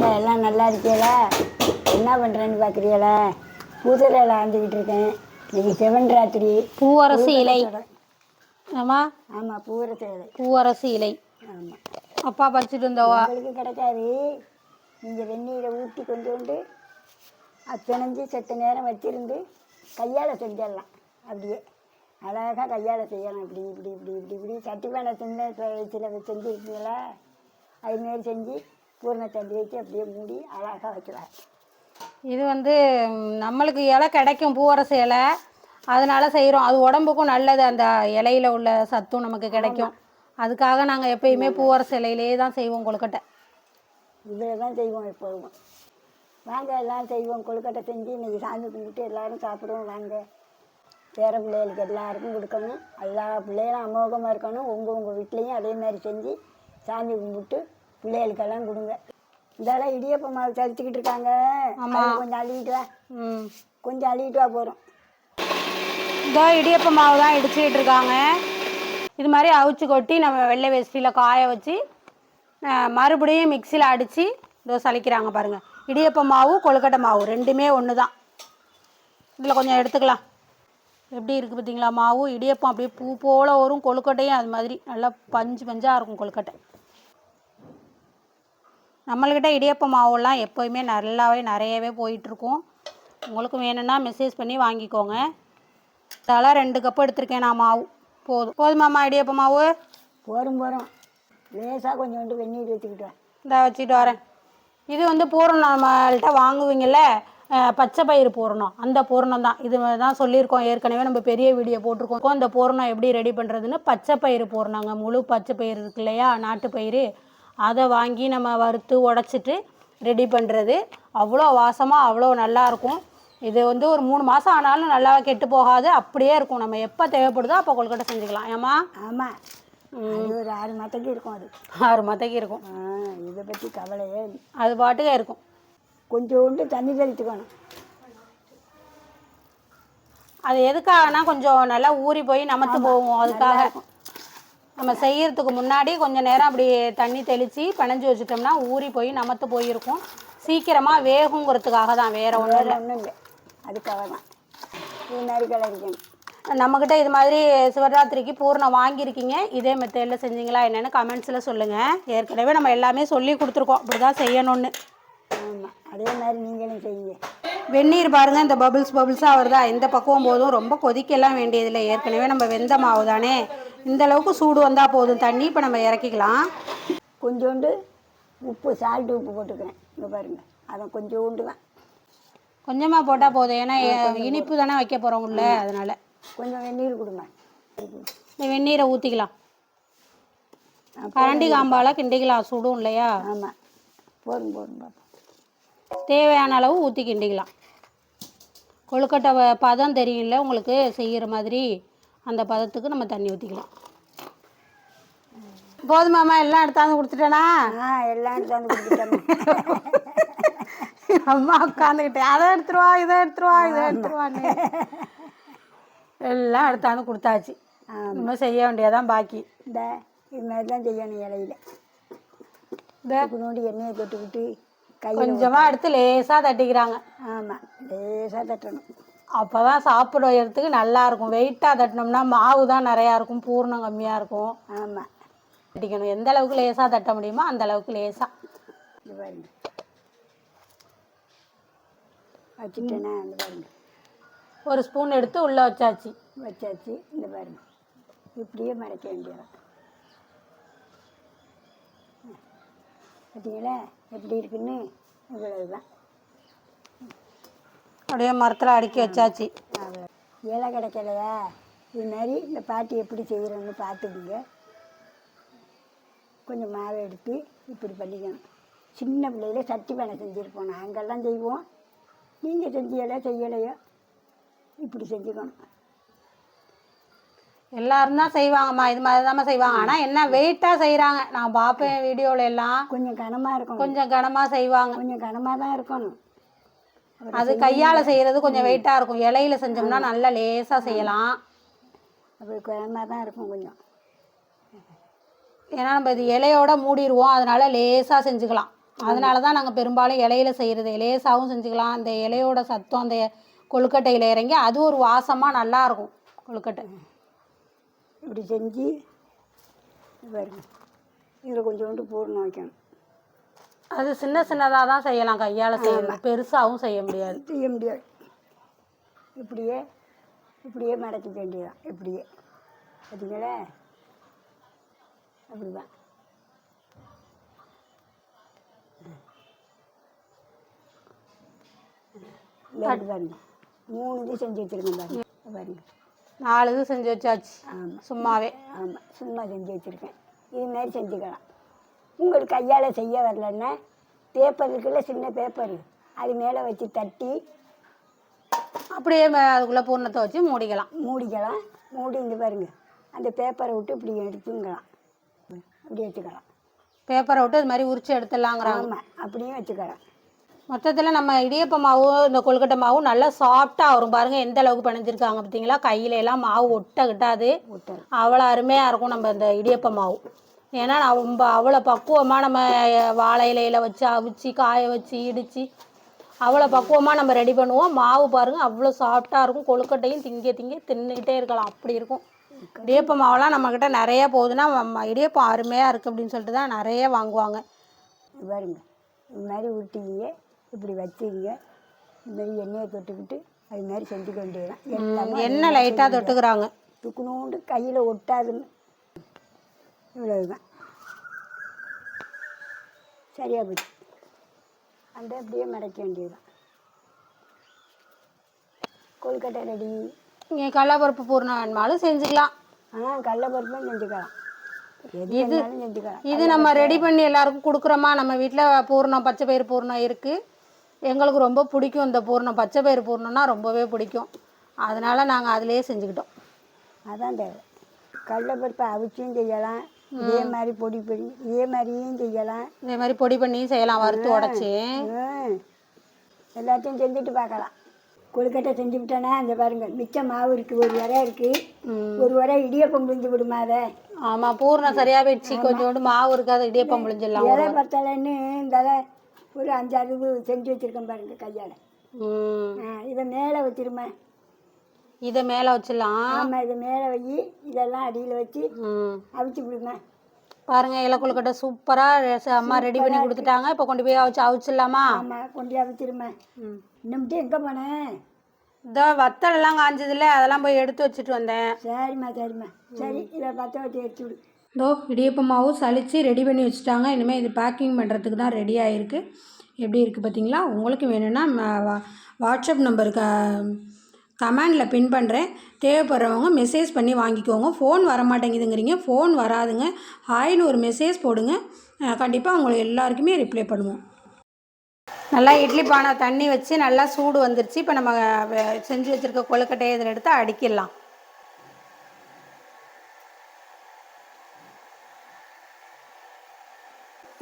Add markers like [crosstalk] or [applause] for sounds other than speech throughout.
வாங்க எல்லாம் நல்லா இருக்கீங்களா என்ன பண்ணுறேன்னு பார்க்குறீங்களா பூசலையில் ஆண்டுக்கிட்டு இருக்கேன். இன்னைக்கு செவன் ராத்திரி. பூவரசு இலை. ஆமா? ஆமாம் பூரச இலை. பூவரசு இலை. ஆமாம் அப்பா பறிச்சுட்டு இருந்தவா உங்களுக்கு கிடைக்காது. நீங்கள் வெந்நீரை ஊற்றி கொண்டு வந்து அது பிணைஞ்சு செத்த நேரம் வச்சிருந்து கையால் செஞ்சிடலாம். அப்படியே. அழகாக கையால் செய்யலாம். இப்படி இப்படி இப்படி இப்படி இப்படி. சட்டி பானை சின்ன வயசில் செஞ்சுருக்கீங்களா? அதுமாரி செஞ்சு பூர்ண தண்ணி வச்சு அப்படியே மூடி அழகாக வைக்கலாம் இது வந்து நம்மளுக்கு இலை கிடைக்கும் பூவரசு இலை. அதனால செய்கிறோம் அது உடம்புக்கும் நல்லது. அந்த இலையில உள்ள சத்தும் நமக்கு கிடைக்கும். அதுக்காக நாங்கள் எப்பயுமே பூவரசு இலையிலே தான் செய்வோம் கொழுக்கட்டை. இதில் தான் செய்வோம் எப்போதும். வாங்க எல்லாம் செய்வோம். கொழுக்கட்டை செஞ்சு இன்னைக்கு சாமி கும்பிட்டு எல்லாரும் சாப்பிடுவோம். வாங்க. பேர பிள்ளைகளுக்கு எல்லாருக்கும் கொடுக்கணும். எல்லா பிள்ளைகளும் அமோகமாக இருக்கணும். உங்கள் உங்கள் வீட்லேயும் அதே மாதிரி செஞ்சு சாமி கும்பிட்டு பிள்ளைகளுக்கெல்லாம் கொடுங்க. இதெல்லாம் இடியப்ப மாவு தரிச்சுக்கிட்டு இருக்காங்க. கொஞ்சம் அள்ளிட்டு வா. ம். கொஞ்சம் அள்ளிட்டு வா போகிறோம் இதோ இடியப்ப மாவு தான் இடிச்சுக்கிட்டு இருக்காங்க. இது மாதிரி அவிச்சு கொட்டி நம்ம வெள்ளை வேஷ்டியில் காய வச்சு மறுபடியும் மிக்சியில் அடித்து இதோ சலிக்கிறாங்க பாருங்கள் இடியப்ப மாவு கொழுக்கட்டை மாவு ரெண்டுமே ஒன்று தான் இதில் கொஞ்சம் எடுத்துக்கலாம். எப்படி இருக்குது பார்த்தீங்களா மாவு இடியப்பம் அப்படியே பூ போல வரும். கொழுக்கட்டையும் அது மாதிரி. நல்லா பஞ்சு பஞ்சாக இருக்கும் கொழுக்கட்டை. நம்மள்கிட்ட இடியப்ப மாவுலாம் எப்போயுமே நல்லாவே நிறையவே போயிட்டுருக்கும். உங்களுக்கு வேணும்னா மெசேஜ் பண்ணி வாங்கிக்கோங்க. அதெல்லாம் ரெண்டு கப்பு எடுத்திருக்கேன் நான் மாவு. போதும். போதுமாம்மா இடியப்ப மாவு? போகிறோம் போகிறோம் லேசாக கொஞ்சோண்டு வெந்நீர் வச்சுக்கிட்டு வா. இந்த வச்சுட்டு வரேன். இது வந்து பூரணம் நம்மள்கிட்ட வாங்குவீங்கள்ல பச்சை பயிறு பூரணம். அந்த பூரணம் தான். இது தான் சொல்லியிருக்கோம். ஏற்கனவே நம்ம பெரிய வீடியோ போட்டிருக்கோம். இந்த பூரணம் எப்படி ரெடி பண்ணுறதுன்னு பச்சை பயிறு பூரணங்க. முழு பச்சை பயிறு இருக்கு இல்லையா? நாட்டு பயிறு. அதை வாங்கி நம்ம வறுத்து உடச்சிட்டு ரெடி பண்ணுறது அவ்வளோ வாசமாக அவ்வளோ நல்லா இருக்கும். இது வந்து ஒரு மூணு மாதம் ஆனாலும் நல்லா கெட்டு போகாது. அப்படியே இருக்கும். நம்ம எப்போ தேவைப்படுதோ அப்போ கொழுக்கட்டை செஞ்சுக்கலாம். ஏமா ஆமாம் ஒரு ஆறு மாதத்துக்கு இருக்கும் அது. ஆறு மத்தைக்கு இருக்கும். இதை பற்றி கவலையே அது பாட்டுக்கு இருக்கும். கொஞ்சோண்டு தண்ணி தெளித்துக்கணும். அது எதுக்காகனா கொஞ்சம் நல்லா ஊறி போய் நமத்து போகும் அதுக்காக நம்ம செய்யறதுக்கு முன்னாடி கொஞ்சம் நேரம் அப்படி தண்ணி தெளித்து பிணைஞ்சு வச்சுட்டோம்னா ஊறி போய் நமத்து போயிருக்கும். சீக்கிரமாக வேகுங்கிறதுக்காக தான் வேற ஒன்றும் வேறு ஒன்றும் இல்லை. அதுக்காக தான். இது மாதிரி கிளறிக்கணும் நம்மக்கிட்ட இது மாதிரி சிவராத்திரிக்கு பூர்ணம் வாங்கியிருக்கீங்க. இதே மெத்தேடில் செஞ்சீங்களா என்னென்னு கமெண்ட்ஸில் சொல்லுங்கள் ஏற்கனவே நம்ம எல்லாமே சொல்லி கொடுத்துருக்கோம். இப்படி தான் செய்யணும்னு. ஆமாம் அதே மாதிரி நீங்களும் செய்யுங்க. வெந்நீர் பாருங்கள் இந்த பபிள்ஸ் பபிள்ஸாக வருதா? இந்த பக்குவம் போதும்? ரொம்ப கொதிக்கலாம் வேண்டியதில்லை. ஏற்கனவே நம்ம வெந்த மாவு தானே இந்த அளவுக்கு சூடு வந்தால் போதும். தண்ணி இப்போ நம்ம இறக்கிக்கலாம். கொஞ்சோண்டு உப்பு சால்ட் உப்பு போட்டுக்கிறேன். இங்கே பாருங்க. அதை கொஞ்சோண்டு தான். கொஞ்சமாக போட்டால் போதும். ஏன்னா இனிப்பு தானே வைக்க போகிறோம் உள்ள அதனால். கொஞ்சம் வெந்நீர் கொடுங்க. இந்த வெந்நீரை ஊற்றிக்கலாம் கரண்டி காம்பால் கிண்டிக்கலாம். சுடும் இல்லையா? ஆமாம் போதும் போதும் பாப்பா தேவையான அளவு ஊற்றி கிண்டிக்கலாம். கொழுக்கட்டை பதம் தெரியும்ல உங்களுக்கு செய்கிற மாதிரி. அந்த பதத்துக்கு நம்ம தண்ணி ஊற்றிக்கலாம் போதுமாம்மா எல்லாம் எடுத்தாந்து கொடுத்துட்டேனா? ஆ எல்லாம் எடுத்தாந்து கொடுத்துட்டோம் [laughs] அம்மா உட்காந்துக்கிட்டேன் அதை எடுத்துருவா இதை எடுத்துருவா இதை எடுத்துருவான்னு எல்லாம் எடுத்தாந்து கொடுத்தாச்சு. இன்னும் செய்ய வேண்டியதான் பாக்கி. இந்த இது மாதிரி தான் செய்யணும் இலையில. கொஞ்சோண்டு எண்ணெயை தொட்டுக்கிட்டு கை கொஞ்சமாக எடுத்து லேசாக தட்டிக்கிறாங்க. ஆமாம் லேசாக தட்டணும். அப்போ தான் சாப்பிடுறதுக்கு நல்லா இருக்கும். வெயிட்டாக தட்டினோம்னா மாவு தான் நிறையா இருக்கும். பூர்ணம் கம்மியாக இருக்கும். ஆமாம் தட்டிக்கணும். எந்த அளவுக்கு லேசாக தட்ட முடியுமோ அந்த அளவுக்கு லேசாக இது பாருங்க. வச்சுட்டேனா? இந்த பாருங்க. ஒரு ஸ்பூன் எடுத்து உள்ளே வச்சாச்சு. வச்சாச்சு. இந்த பாருங்க. இப்படியே மறைக்க வேண்டியதான் பார்த்தீங்களா எப்படி இருக்குன்னு? இவ்வளவு தான் அப்படியே மரத்தில் அடுக்கி வச்சாச்சு. இலை கிடைக்கலையா இது மாதிரி இந்த பாட்டி எப்படி செய்கிறோன்னு பார்த்துக்குங்க. கொஞ்சம் மாவை எடுத்து இப்படி பண்ணிக்கணும். சின்ன பிள்ளையில சட்டி பானை செஞ்சுருப்போம். நாங்கள்லாம் செய்வோம். நீங்கள் செஞ்சீங்களோ செய்யலையோ? இப்படி செஞ்சுக்கணும். எல்லாரும் தான் செய்வாங்கம்மா. இது மாதிரி தான் செய்வாங்க. ஆனால் என்ன வெயிட்டாக செய்கிறாங்க நான் பார்ப்பேன் வீடியோவில் எல்லாம். கொஞ்சம் கனமாக இருக்கும் கொஞ்சம் கனமாக செய்வாங்க. கொஞ்சம் கனமாக தான் இருக்கணும். அது கையால் செய்கிறது கொஞ்சம் வெயிட்டாக இருக்கும். இலையில செஞ்சோம்னா நல்லா லேசாக செய்யலாம். அப்படி தான் இருக்கும் கொஞ்சம். ஏன்னா நம்ம இது இலையோட மூடிடுவோம் அதனால லேசாக செஞ்சுக்கலாம். அதனால தான் நாங்கள் பெரும்பாலும் இலையில செய்கிறது லேசாகவும் செஞ்சுக்கலாம். அந்த இலையோட சத்தம் அந்த கொழுக்கட்டையில் இறங்கி அது ஒரு வாசமாக நல்லா இருக்கும். கொழுக்கட்டை. இப்படி செஞ்சு இது பாருங்க. இதில் கொஞ்சோண்டு பூர்ணம் வைக்கணும். அது சின்ன சின்னதாக தான் செய்யலாம் கையால் செய்யணும் பெருசாகவும் செய்ய முடியாது. செய்ய முடியாது. இப்படியே இப்படியே மடக்க வேண்டியதான் இப்படியே. பார்த்தீங்களா அப்படிதான். லேட் பாருங்க. மூணு இது செஞ்சு வச்சுருக்கேன் பாருங்க. பாருங்க. நாலு இது செஞ்சு வச்சாச்சு. ஆமாம் சும்மாவே. ஆமாம் சும்மா செஞ்சு வச்சுருக்கேன். இது மாதிரி செஞ்சுக்கலாம். கையால் செய்ய வரலன்னா பேப்பர் இருக்குல்ல சின்ன பேப்பர் அது மேலே வச்சு தட்டி அப்படியே மே- அதுக்குள்ளே பூர்ணத்தை வச்சு மூடிக்கலாம். மூடிக்கலாம். மூடி இங்கே பாருங்க. அந்த பேப்பரை விட்டு இப்படி எடுத்துங்கலாம் அப்படி வச்சுக்கலாம் பேப்பரை விட்டு இது மாதிரி உரிச்சு எடுத்துடலாங்கிறாங்க. ஆமாம் அப்படியும் வச்சுக்கலாம். மொத்தத்தில் நம்ம இடியப்ப மாவும் இந்த கொழுக்கட்டை மாவும் நல்லா சாஃப்டாக வரும். பாருங்கள் எந்த அளவுக்கு பிணைஞ்சிருக்காங்க பார்த்தீங்களா? கையில எல்லாம் மாவு ஒட்ட கிட்டாது. விட்டாரு அவ்வளோ அருமையாக இருக்கும் நம்ம இந்த இடியப்ப மாவு. ஏன்னா நம்ம அவ்வளோ பக்குவமாக நம்ம வாழை இலையில வச்சு அவிச்சு காய வச்சு இடித்து அவ்வளோ பக்குவமாக நம்ம ரெடி பண்ணுவோம். மாவு பாருங்கள் அவ்வளோ சாஃப்டாக இருக்கும். கொழுக்கட்டையும் திங்க திங்க தின்னுக்கிட்டே இருக்கலாம். அப்படி இருக்கும். இடியப்ப மாவெல்லாம் நம்மக்கிட்ட நிறைய போகுதுன்னா இடியப்பம் அருமையாக இருக்குது அப்படின்னு சொல்லிட்டு தான் நிறைய வாங்குவாங்க. பாருங்க. இது மாதிரி உருட்டிங்க இப்படி வச்சுங்க இது மாதிரி எண்ணெயை தொட்டுக்கிட்டு அது மாதிரி செஞ்சுக்க வேண்டியதுதான். எல்லாமே எண்ணெய் லைட்டாக தொட்டுக்கிறாங்க. துக்குனோண்டு கையில் ஒட்டாதுன்னு. இவ்வளவுதான். சரியா போச்சு. அந்த அப்படியே மடக்க வேண்டியதுதான். கொழுக்கட்டை ரெடி. நீங்கள் கடலப்பருப்பு பூர்ணம் வேணுமாலும் செஞ்சுக்கலாம். ஆ கடலப்பருப்பும் செஞ்சுக்கலாம். செஞ்சுக்கலாம். இது நம்ம ரெடி பண்ணி எல்லாருக்கும் கொடுக்குறோமா? நம்ம வீட்டில் பூர்ணம் பச்சை பயிறு பூர்ணம் இருக்குது எங்களுக்கு ரொம்ப பிடிக்கும் இந்த பூர்ணம். பச்சை பயிறு பூர்ணம்னா ரொம்பவே பிடிக்கும். அதனால் நாங்கள் அதிலே செஞ்சுக்கிட்டோம். அதான் தேவை. கடலைப்பருப்பை அவிச்சும் செய்யலாம். இதே மாதிரி பொடி பொடி இதே மாதிரியும் செய்யலாம். இதே மாதிரி பொடி பண்ணியும் செய்யலாம் வறுத்து உடச்சி. எல்லாத்தையும் செஞ்சுட்டு பார்க்கலாம். கொழுக்கட்டை செஞ்சு விட்டேன்னா அந்த பாருங்க மிச்ச மாவு இருக்குது ஒரு வரை இருக்குது ஒரு வரை இடியப்பம் புரிஞ்சு விடுமா அதை? ஆமாம் பூர்ணம் சரியாக போயிடுச்சு. கொஞ்சோண்டு மாவு இருக்காது இடியப்பம் புளிஞ்சிடலாம் இலை பத்தலைன்னு இந்த ஒரு அஞ்சாறு செஞ்சு வச்சுருக்கேன் பாருங்க கையால். இதை மேலே வச்சிருமா? இதை மேலே வச்சிடலாம். ஆமாம் இதை மேலே வை இதெல்லாம் அடியில் வச்சு அவிச்சு விடுங்க பாருங்க இலை கொழுக்கட்டை சூப்பராக அம்மா ரெடி பண்ணி கொடுத்துட்டாங்க. இப்போ கொண்டு போய் அவிச்சு அவிச்சிடலாமா? ஆமாம் கொண்டு அவிச்சிருமா ம். இன்னும்ட்டு எங்கே போனேன் இதோ வத்தல் எல்லாம் காஞ்சதில்ல அதெல்லாம் போய் எடுத்து வச்சுட்டு வந்தேன். சரிம்மா சரிம்மா. சரி இதை பற்ற வச்சு எடுத்து விடு இதோ இடியப்ப மாவு சலித்து ரெடி பண்ணி வச்சுட்டாங்க. இனிமேல் இது பேக்கிங் பண்ணுறதுக்கு தான் ரெடி ஆகிருக்கு எப்படி இருக்குது பார்த்தீங்களா உங்களுக்கு வேணும்னா வாட்ஸ்அப் நம்பருக்கு கமெண்டில் பின் பண்ணுறேன் தேவைப்படுறவங்க மெசேஜ் பண்ணி வாங்கிக்கோங்க. ஃபோன் வர மாட்டேங்குதுங்கிறீங்க ஃபோன் வராதுங்க ஹாய்னு ஒரு மெசேஜ் போடுங்க. கண்டிப்பாக உங்களுக்கு எல்லாருக்குமே ரிப்ளை பண்ணுவோம். நல்லா இட்லி பானை தண்ணி வச்சு நல்லா சூடு வந்துருச்சு. இப்போ நம்ம செஞ்சு வச்சுருக்க கொழுக்கட்டையை இதில் எடுத்து அடிக்கிடலாம்.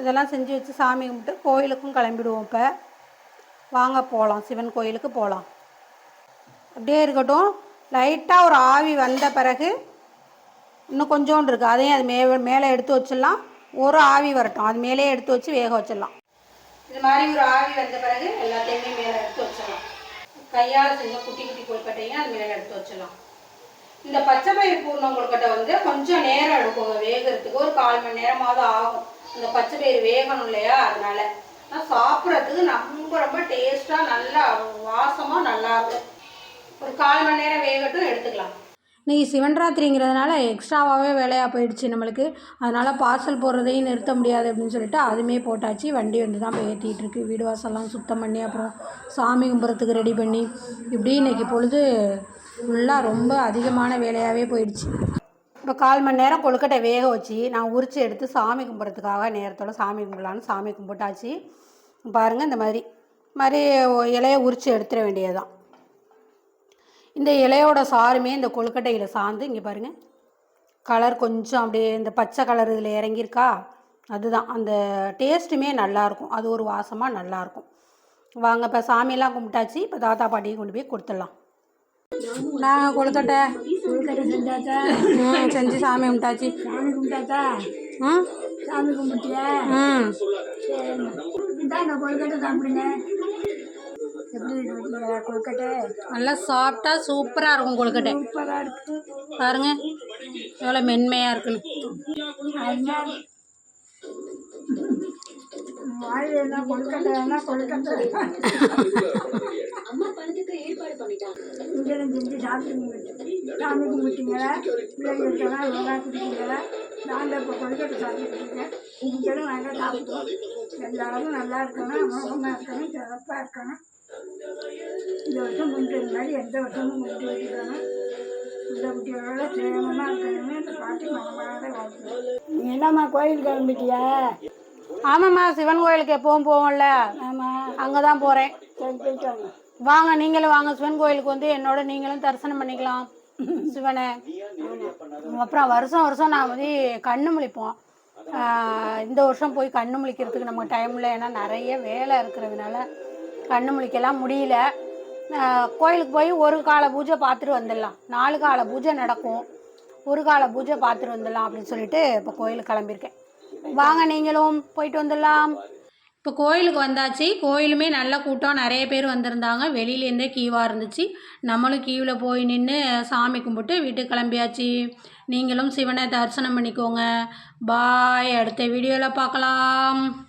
இதெல்லாம் செஞ்சு வச்சு சாமி கும்பிட்டு கோயிலுக்கும் கிளம்பிடுவோம் இப்போ. வாங்க போகலாம் சிவன் கோயிலுக்கு போகலாம் அப்படியே இருக்கட்டும். லைட்டாக ஒரு ஆவி வந்த பிறகு இன்னும் கொஞ்சோண்டு இருக்குது அதையும் அது மே மேலே எடுத்து வச்சிடலாம். ஒரு ஆவி வரட்டும். அது மேலே எடுத்து வச்சு வேக வச்சிடலாம். இது மாதிரி ஒரு ஆவி வந்த பிறகு எல்லாத்தையுமே மேலே எடுத்து வச்சிடலாம். கையால் செஞ்ச குட்டி குட்டி கொழுக்கட்டையும் அது மேலே எடுத்து வச்சிடலாம். இந்த பச்சை பயிர் பூர்ணம் கொழுக்கட்டை வந்து கொஞ்சம் நேரம் எடுக்குங்க. வேகிறதுக்கு ஒரு கால் மணி நேரமாவது ஆகும். இந்த பச்சை பயிர் வேகணும் இல்லையா? அதனால. ஆனால் சாப்பிட்றதுக்கு ரொம்ப ரொம்ப டேஸ்ட்டாக நல்லா வாசமாக நல்லா இருக்கும். ஒரு கால் மணி நேரம் வேகட்டும் எடுத்துக்கலாம். இன்னைக்கு சிவன்ராத்திரிங்கிறதுனால எக்ஸ்ட்ராவாகவே வேலையாக போயிடுச்சு நம்மளுக்கு. அதனால் பார்சல் போடுறதையும் நிறுத்த முடியாது அப்படின்னு சொல்லிட்டு அதுவுமே போட்டாச்சு. வண்டி வந்து தான் இப்போ ஏற்றிட்டுருக்கு வீடு வாசல்லாம் சுத்தம் பண்ணி அப்புறம் சாமி கும்புறத்துக்கு ரெடி பண்ணி. இப்படி இன்னைக்கு பொழுது ஃபுல்லாக ரொம்ப அதிகமான வேலையாகவே போயிடுச்சு. இப்போ கால் மணி நேரம் கொழுக்கட்டை வேக வச்சு நான் உரித்து எடுத்து சாமி கும்பிட்றதுக்காக நேரத்தோட சாமி கும்பிடலான்னு சாமி கும்பிட்டாச்சு. பாருங்கள் இந்த மாதிரி. மாதிரி இலையை உரித்து எடுத்துட வேண்டியதுதான். இந்த இலையோட சாருமே இந்த கொழுக்கட்டையில் சார்ந்து இங்கே பாருங்கள் கலர் கொஞ்சம் அப்படியே இந்த பச்சை கலர் இதில் இறங்கியிருக்கா? அதுதான். அந்த டேஸ்ட்டுமே நல்லாயிருக்கும். அது ஒரு வாசமாக நல்லாயிருக்கும். வாங்க இப்போ சாமியெல்லாம் கும்பிட்டாச்சு. இப்போ தாத்தா பாட்டியை கொண்டு போய் கொடுத்துடலாம். நான் கொழுக்கட்டை? கொழுக்கட்டை செஞ்சாச்சா? ம் செஞ்சு சாமி கும்பிட்டாச்சு. சாமி கும்பிட்டாச்சா? ம் சாமி கும்பிட்டியா? ம். இந்தாங்க கொழுக்கட்டை சாப்பிடுங்க. எப்படி இருக்கு பார்த்தீங்களா கொழுக்கட்டை? நல்லா சாஃப்டாக சூப்பராக இருக்கும் கொழுக்கட்டை. சூப்பராக இருக்கு. பாருங்க எவ்வளோ மென்மையாக இருக்குன்னு. வாயில் என்ன கொழுக்கட்டை என்ன கொழுக்கட்டை. நீங்களும் செஞ்சு சாப்பிட்டு சாமி கும்பிட்டீங்களா? பிள்ளைங்களுக்கெல்லாம் யோகா குடிப்பீங்களா நாங்கள் இப்போ கொழுக்கட்டை சாப்பிட்டுருக்கேன் நீங்களும் நாங்கள் சாப்பிடுவோம். எல்லாரும் நல்லா இருக்கணும் அமோகமாக இருக்கணும் சிறப்பாக இருக்கணும். இந்த வருஷம் கும்பிட்டு மாதிரி எந்த வருஷமும் கும்பிட்டு வச்சுக்கணும். இந்த குட்டிகளோட சேமமாக இருக்கணும்னு இந்த பாட்டி மனமாத வாழ்க்கை. நீ என்னம்மா கோயில் கிளம்பிட்டியா? ஆமாம்மா சிவன் கோயிலுக்கு எப்பவும் போவோம்ல. ஆமாம் அங்கே தான் போகிறேன் சரி போயிட்டு வாங்க. வாங்க நீங்களும் வாங்க. சிவன் கோயிலுக்கு வந்து என்னோட நீங்களும் தரிசனம் பண்ணிக்கலாம். சிவனை. அப்புறம் வருஷம் வருஷம் நான் வந்து கண்ணு முழிப்போம். இந்த வருஷம் போய் கண்ணு முழிக்கிறதுக்கு நமக்கு டைம் இல்லை. ஏன்னா நிறைய வேலை இருக்கிறதுனால கண்ணு முழிக்கலாம். முடியல. கோயிலுக்கு போய் ஒரு கால பூஜை பார்த்துட்டு வந்துடலாம். நாலு கால பூஜை நடக்கும். ஒரு கால பூஜை பார்த்துட்டு வந்துடலாம் அப்படின்னு சொல்லிட்டு இப்போ கோயிலுக்கு கிளம்பியிருக்கேன். வாங்க நீங்களும் போயிட்டு வந்துடலாம். இப்போ கோயிலுக்கு வந்தாச்சு. கோயிலுமே நல்ல கூட்டம். நிறைய பேர் வந்திருந்தாங்க. வெளியிலேருந்தே கீவாக இருந்துச்சு. நம்மளும் கீவில் போய் நின்று சாமி கும்பிட்டு வீட்டுக்கு கிளம்பியாச்சு. நீங்களும் சிவனை தரிசனம் பண்ணிக்கோங்க. பாய். அடுத்த வீடியோவில் பார்க்கலாம்.